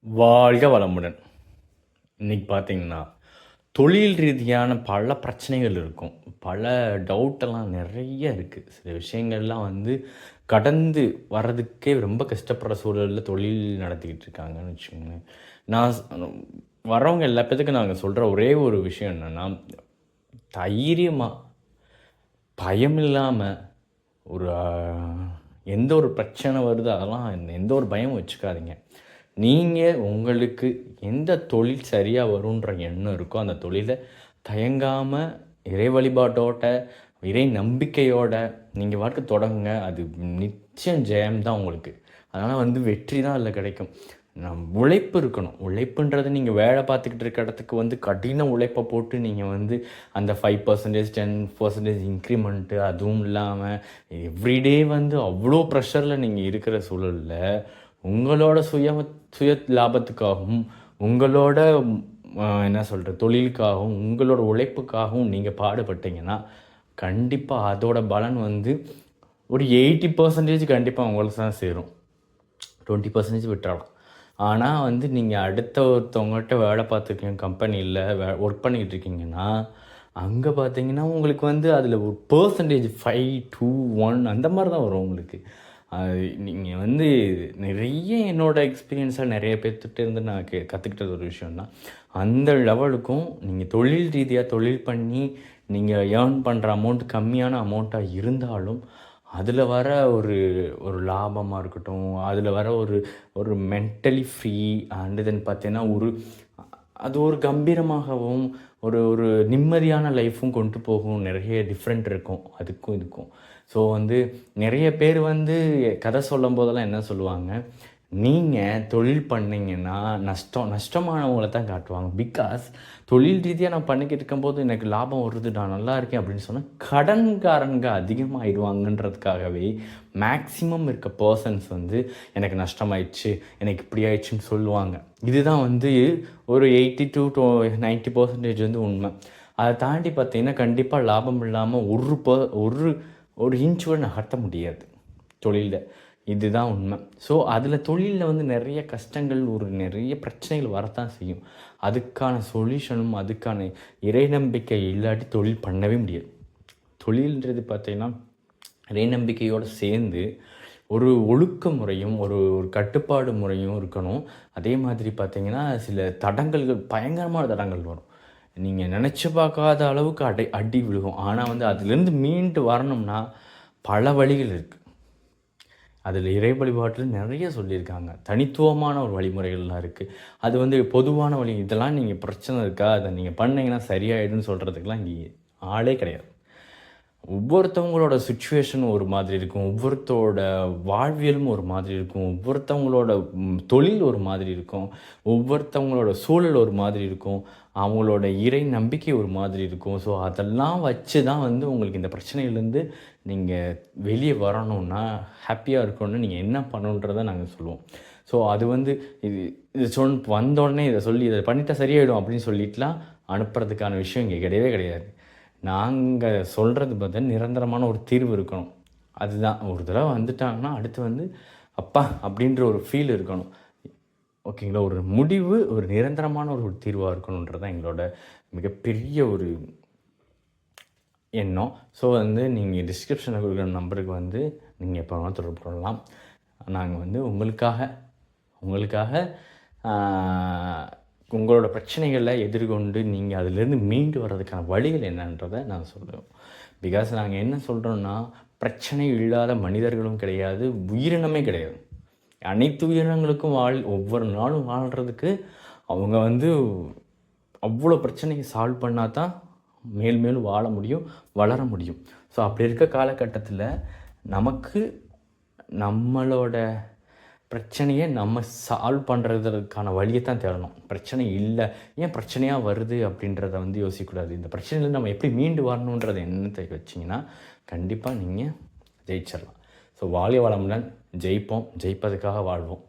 வாழ்க வளமுடன். இன்னைக்கு பார்த்தீங்கன்னா தொழில் ரீதியான பல பிரச்சனைகள் இருக்கும். பல டவுட்டெல்லாம் நிறைய இருக்குது சில விஷயங்கள்லாம் வந்து கடந்து வர்றதுக்கே ரொம்ப கஷ்டப்படுற சூழலில் தொழில் நடத்திக்கிட்டு இருக்காங்கன்னு வச்சுக்கோங்களேன். நான் வரவங்க எல்லா பேத்துக்கும் நாங்கள் சொல்கிற ஒரே ஒரு விஷயம் என்னென்னா தைரியமாக பயம் இல்லாமல் ஒரு எந்த ஒரு பிரச்சனை வருது அதெல்லாம் எந்த- எந்த ஒரு பயமும் வச்சுக்காதீங்க. நீங்கள் உங்களுக்கு எந்த தொழில் சரியாக வரும்ன்ற எண்ணம் இருக்கோ அந்த தொழிலை தயங்காமல் இறை வழிபாட்டோட இறை நம்பிக்கையோட நீங்கள் வாழ்க்கை தொடங்குங்க. அது நிச்சயம் ஜெயம்தான் உங்களுக்கு. அதனால் வந்து வெற்றி தான் அதில் கிடைக்கும். நம் உழைப்பு இருக்கணும். உழைப்புன்றது நீங்கள் வேலை பார்த்துக்கிட்டு இருக்க இடத்துக்கு வந்து கடின உழைப்பை போட்டு நீங்கள் வந்து அந்த five percentage ten percentage increment அதுவும் இல்லாமல் எவ்ரிடே வந்து அவ்வளோ ப்ரெஷரில் நீங்கள் இருக்கிற சூழலில் உங்களோட சுய சுய லாபத்துக்காகவும் உங்களோட என்ன சொல்கிற தொழிலுக்காகவும் உங்களோட உழைப்புக்காகவும் நீங்கள் பாடுபட்டீங்கன்னா கண்டிப்பாக அதோட பலன் வந்து ஒரு எயிட்டி பர்சன்டேஜ் கண்டிப்பாக உங்களுக்கு தான் சேரும். டுவெண்ட்டி பர்சன்டேஜ் விட்டுறலாம் ஆனால் வந்து நீங்கள் அடுத்த ஒருத்தவங்கள்கிட்ட வேலை பார்த்துருக்கீங்க கம்பெனியில் வே ஒர்க் பண்ணிக்கிட்டு இருக்கீங்கன்னா அங்கே பார்த்தீங்கன்னா உங்களுக்கு வந்து அதில் ஒரு பர்சன்டேஜ் ஃபைவ் டூ ஒன் அந்த மாதிரி தான் வரும் உங்களுக்கு. நீங்கள் வந்து நிறைய என்னோட எக்ஸ்பீரியன்ஸாக நிறைய பேர்த்துட்டு இருந்து நான் கே கற்றுக்கிட்டது ஒரு விஷயம் தான் அந்த லெவலுக்கும் நீங்கள் தொழில் ரீதியாக தொழில் பண்ணி நீங்கள் ஏர்ன் பண்ணுற அமௌண்ட் கம்மியான அமௌண்ட்டாக இருந்தாலும் அதில் வர ஒரு ஒரு லாபமாக இருக்கட்டும் அதில் வர ஒரு ஒரு மென்டலி ஃப்ரீ அண்ட் தென் பார்த்தீங்கன்னா ஒரு அது ஒரு கம்பீரமாகவும் ஒரு ஒரு நிம்மதியான லைஃப்பும் கொண்டு போகும். நிறைய டிஃப்ரெண்ட் இருக்கும். அதுக்கும் இதுக்கும். ஸோ வந்து நிறைய பேர் வந்து கதை சொல்லும் போதெல்லாம் என்ன சொல்லுவாங்க? நீங்கள் தொழில் பண்ணிங்கன்னா நஷ்டம் நஷ்டமானவங்களை தான் காட்டுவாங்க. பிகாஸ் தொழில் ரீதியாக நான் பண்ணிக்கிட்டு இருக்கும்போது எனக்கு லாபம் வருது நான் நல்லா இருக்கேன் அப்படின்னு சொன்னால் கடன்காரங்க அதிகமாகிடுவாங்கன்றதுக்காகவே மேக்ஸிமம் இருக்க பர்சன்ஸ் வந்து எனக்கு நஷ்டமாயிடுச்சு எனக்கு இப்படி ஆயிடுச்சுன்னு சொல்லுவாங்க. இதுதான் வந்து ஒரு eighty to to ninety percentage வந்து உண்மை. அதை தாண்டி பார்த்தீங்கன்னா கண்டிப்பாக லாபம் இல்லாமல் ஒரு ப ஒரு ஒரு இன்ச் கூட நகர்த்த முடியாது. தொழிலில். இதுதான் உண்மை. ஸோ அதில் தொழிலில் வந்து நிறைய கஷ்டங்கள் ஒரு நிறைய பிரச்சனைகள் வரத்தான் செய்யும். அதுக்கான சொல்யூஷனும் அதுக்கான இறை நம்பிக்கை இல்லாட்டி தொழில் பண்ணவே முடியாது. தொழில்ன்றது பார்த்திங்கன்னா இறை நம்பிக்கையோடு சேர்ந்து ஒரு ஒழுக்க முறையும் ஒரு ஒரு கட்டுப்பாடு முறையும் இருக்கணும். அதே மாதிரி பார்த்திங்கன்னா சில தடங்கல்கள் பயங்கரமான தடங்கள் வரும். நீங்கள் நினச்சி பார்க்காத அளவுக்கு அடை அடி விழுகும். ஆனால் வந்து அதுலேருந்து மீண்டு வரணும்னா பல வழிகள் இருக்குது அதில் இறை வழிபாட்டில் நிறைய சொல்லியிருக்காங்க. தனித்துவமான ஒரு வழிமுறைகள்லாம் இருக்குது அது வந்து பொதுவான வழி. இதெல்லாம் நீங்கள் பிரச்சனை இருக்கா? அதை நீங்கள் பண்ணிங்கன்னா சரியாயிடுன்னு சொல்கிறதுக்கெலாம் இங்கே ஆளே கிடையாது. ஒவ்வொருத்தவங்களோட சுச்சுவேஷனும் ஒரு மாதிரி இருக்கும். ஒவ்வொருத்தோட வாழ்வியலும் ஒரு மாதிரி இருக்கும். ஒவ்வொருத்தவங்களோட தொழில் ஒரு மாதிரி இருக்கும். ஒவ்வொருத்தவங்களோட சூழல் ஒரு மாதிரி இருக்கும். அவங்களோட இறை நம்பிக்கை ஒரு மாதிரி இருக்கும். ஸோ அதெல்லாம் வச்சு தான் வந்து உங்களுக்கு இந்த பிரச்சனையிலேருந்து நீங்கள் வெளியே வரணும்னா ஹாப்பியாக இருக்கணும்னு நீங்கள் என்ன பண்ணணுன்றதை நாங்கள் சொல்லுவோம். ஸோ அது வந்து இது இது சொல் வந்தோடனே இதை சொல்லி இதை பண்ணிட்டால் சரியாயிடும் அப்படின்னு சொல்லிட்டுலாம் அனுப்புறதுக்கான விஷயம் இங்கே கிடையவே கிடையாது. நாங்கள் சொல்கிறது பார்த்தா நிரந்தரமான ஒரு தீர்வு இருக்கணும். அதுதான். ஒரு தடவை வந்துட்டாங்கன்னா அடுத்து வந்து அப்பா அப்படின்ற ஒரு ஃபீல் இருக்கணும். ஓகேங்களா ஒரு முடிவு ஒரு நிரந்தரமான ஒரு தீர்வாக இருக்கணுன்றது தான் எங்களோட மிகப்பெரிய ஒரு எண்ணம். ஸோ வந்து நீங்கள் டிஸ்கிரிப்ஷனில் கொடுக்குற நம்பருக்கு வந்து நீங்கள் எப்போ வேணாலும் தொடர்பு கொள்ளலாம். நாங்கள் வந்து உங்களுக்காக உங்களுக்காக உங்களோட பிரச்சனைகளை எதிர்கொண்டு நீங்கள் அதிலேருந்து மீண்டு வர்றதுக்கான வழிகள் என்னன்றதை நான் சொல்லுவேன் பிகாஸ் நாங்கள் என்ன சொல்கிறோன்னா பிரச்சனை இல்லாத மனிதர்களும் கிடையாது உயிரினமே கிடையாது. அனைத்து உயிரினங்களுக்கும் வாழ் ஒவ்வொரு நாளும் வாழ்கிறதுக்கு அவங்க வந்து அவ்வளோ பிரச்சனையை சால்வ் பண்ணால் தான் மேல் மேலும் வாழ முடியும் வளர முடியும். ஸோ அப்படி இருக்க காலகட்டத்தில் நமக்கு நம்மளோட பிரச்சனையை நம்ம சால்வ் பண்ணுறதுக்கான வழியை தான் தேடணும். பிரச்சனை இல்லை. ஏன் பிரச்சனையாக வருது அப்படின்றத வந்து யோசிக்கக்கூடாது. இந்த பிரச்சனையில் நம்ம எப்படி மீண்டு வரணுன்றதை என்னத்தை வச்சிங்கன்னா கண்டிப்பாக நீங்கள் ஜெயிச்சிடலாம். ஸோ வாழ்க வளமுடன் ஜெயிப்போம். ஜெயிப்பதுக்காக வாழ்வோம்.